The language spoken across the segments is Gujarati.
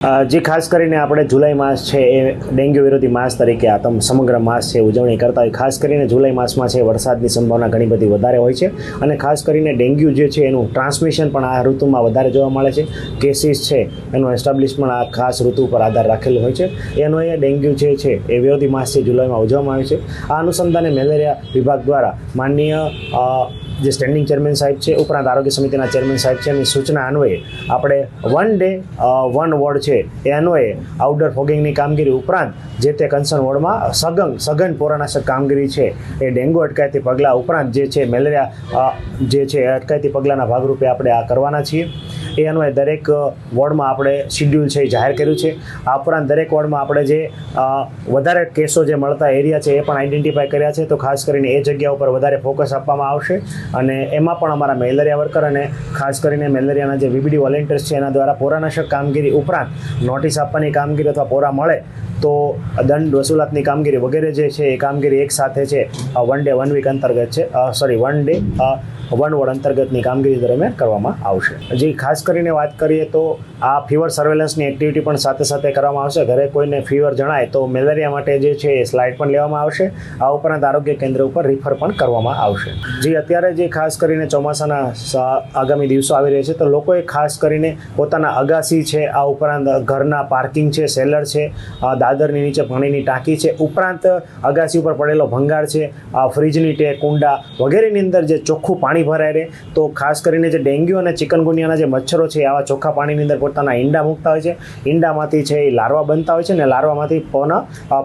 જે ખાસ કરીને આપણે જુલાઈ માસ છે એ ડેન્ગ્યુ વિરોધી માસ તરીકે આ તમ, સમગ્ર માસ છે ઉજવણી કરતા હોય. ખાસ કરીને જુલાઈ માસમાં છે વરસાદની સંભાવના ઘણી બધી વધારે હોય છે અને ખાસ કરીને ડેન્ગ્યુ જે છે એનું ટ્રાન્સમિશન પણ આ ઋતુમાં વધારે જોવા મળે છે. કેસીસ છે એનું એસ્ટાબ્લિશ પણ આ ખાસ ઋતુ ઉપર આધાર રાખેલો હોય છે. એનો એ ડેન્ગ્યુ જે છે એ વિરોધી માસ છે જુલાઈમાં ઉજવવામાં આવે છે. આ અનુસંધાને મેલેરિયા વિભાગ દ્વારા માનનીય જે સ્ટેન્ડિંગ ચેરમેન સાહેબ છે, ઉપરાંત આરોગ્ય સમિતિના ચેરમેન સાહેબ છે, એની સૂચના અન્વયે આપણે વન ડે વન વોર્ડ છે, એ અન્વયે આઉટડોર ફોગિંગની કામગીરી ઉપરાંત જે તે કન્સર્ન વોર્ડમાં સઘન સઘન પોરાનાશક કામગીરી છે, એ ડેન્ગ્યુ અટકાયતી પગલાં ઉપરાંત જે છે, મેલેરિયા જે છે અટકાયતી પગલાંના ભાગરૂપે આપણે આ કરવાના છીએ. એ અન્વયે દરેક વોર્ડમાં આપણે શિડ્યુલ છે એ જાહેર કર્યું છે. આ ઉપરાંત દરેક વોર્ડમાં આપણે જે વધારે કેસો જે મળતા એરિયા છે એ પણ આઈડેન્ટિફાય કર્યા છે. તો ખાસ કરીને એ જગ્યા ઉપર વધારે ફોકસ આપવામાં આવશે. અને એમાં પણ અમારા મેલેરિયા વર્કર અને ખાસ કરીને મેલેરિયાના જે વીબીડી વોલેન્ટિયર્સ છે એના દ્વારા પોરાનાશક કામગીરી ઉપરાંત નોટિસ આપવાની કામગીરી અથવા પોરા મળે તો દંડ વસૂલાતની કામગીરી વગેરે જે છે એ કામગીરી એક સાથે છે. વન ડે વન વીક અંતર્ગત છે. Sorry one day one ward અંતર્ગતની કામગીરી દરમિયાન કરવામાં આવશે. જે ખાસ કરીને વાત કરીએ તો આ ફીવર સર્વેલન્સની એક્ટિવિટી પણ સાથે સાથે કરવામાં આવશે. ઘરે કોઈને ફીવર જણાય તો મેલેરિયા માટે જે છે એ સ્લાઇડ પણ લેવામાં આવશે. આ ઉપરાંત આરોગ્ય કેન્દ્ર ઉપર રિફર પણ કરવામાં આવશે. જે અત્યારે જે ખાસ કરીને ચોમાસાના આગામી દિવસો આવી રહ્યા છે, તો લોકોએ ખાસ કરીને પોતાના અગાસી છે, આ ઉપરાંત ઘરના પાર્કિંગ છે, સેલર છે દાદરની નીચે પાણીની ટાંકી છે, ઉપરાંત અગાસી ઉપર પડેલો ભંગાર છે, આ ફ્રીજની ટે, કુંડા વગેરેની અંદર જે ચોખ્ખું પાણી ભરાય રહે. તો ખાસ કરીને જે ડેન્ગ્યુ અને ચિકનગુનિયાના જે મચ્છરો છે આવા ચોખ્ખા પાણીની અંદર પોતાના ઈંડા મૂકતા હોય છે. ઈંડામાંથી છે એ લાર્વા બનતા હોય છે ને લાર્વામાંથી પણ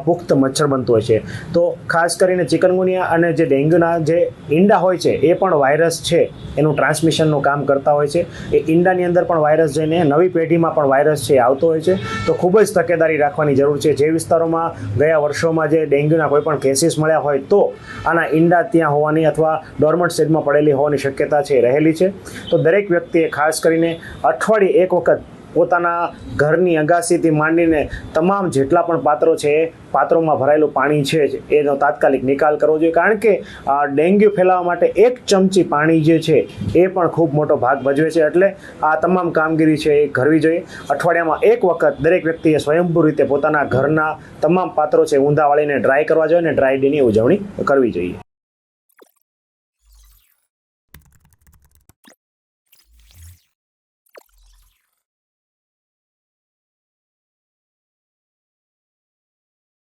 પુખ્ત મચ્છર બનતું હોય છે. તો ખાસ કરીને ચિકનગુનિયા અને જે ડેન્ગ્યુના જે ઈંડા હોય છે, એ પણ વાયરસ છે. એનું ટ્રાન્સમિશનનું કામ કરતા હોય છે. એ ઈંડાની અંદર પણ વાયરસ જઈને નવી પેઢીમાં પણ વાયરસ છે આવતો હોય છે. તો ખૂબ જ તકેદારી રાખવાની જરૂર છે. જે વિસ્તારોમાં ગયા વર્ષોમાં જે ડેન્ગ્યુના કોઈ પણ કેસીસ મળ્યા હોય તો આના ઈંડા ત્યાં હોવાની અથવા ડોર્મન્ટ સ્ટેજમાં પડેલી હોવાની શક્યતા છે એ રહેલી છે. તો દરેક વ્યક્તિએ ખાસ કરીને અઠવાડિયે એક વખત પોતાના ઘરની અગાસીથી માંડીને તમામ જેટલા પણ પાત્રો છે, એ પાત્રોમાં ભરાયેલું પાણી છે જ, એનો તાત્કાલિક નિકાલ કરવો જોઈએ. કારણ કે ડેન્ગ્યુ ફેલાવવા માટે એક ચમચી પાણી જે છે, એ પણ ખૂબ મોટો ભાગ ભજવે છે. એટલે આ તમામ કામગીરી છે, એ કરવી જોઈએ. અઠવાડિયામાં એક વખત દરેક વ્યક્તિએ સ્વયંભૂ રીતે પોતાના ઘરના તમામ પાત્રો છે, ઊંધા વાળીને ડ્રાય કરવા જોઈએ અને ડ્રાય ડેની ઉજવણી કરવી જોઈએ.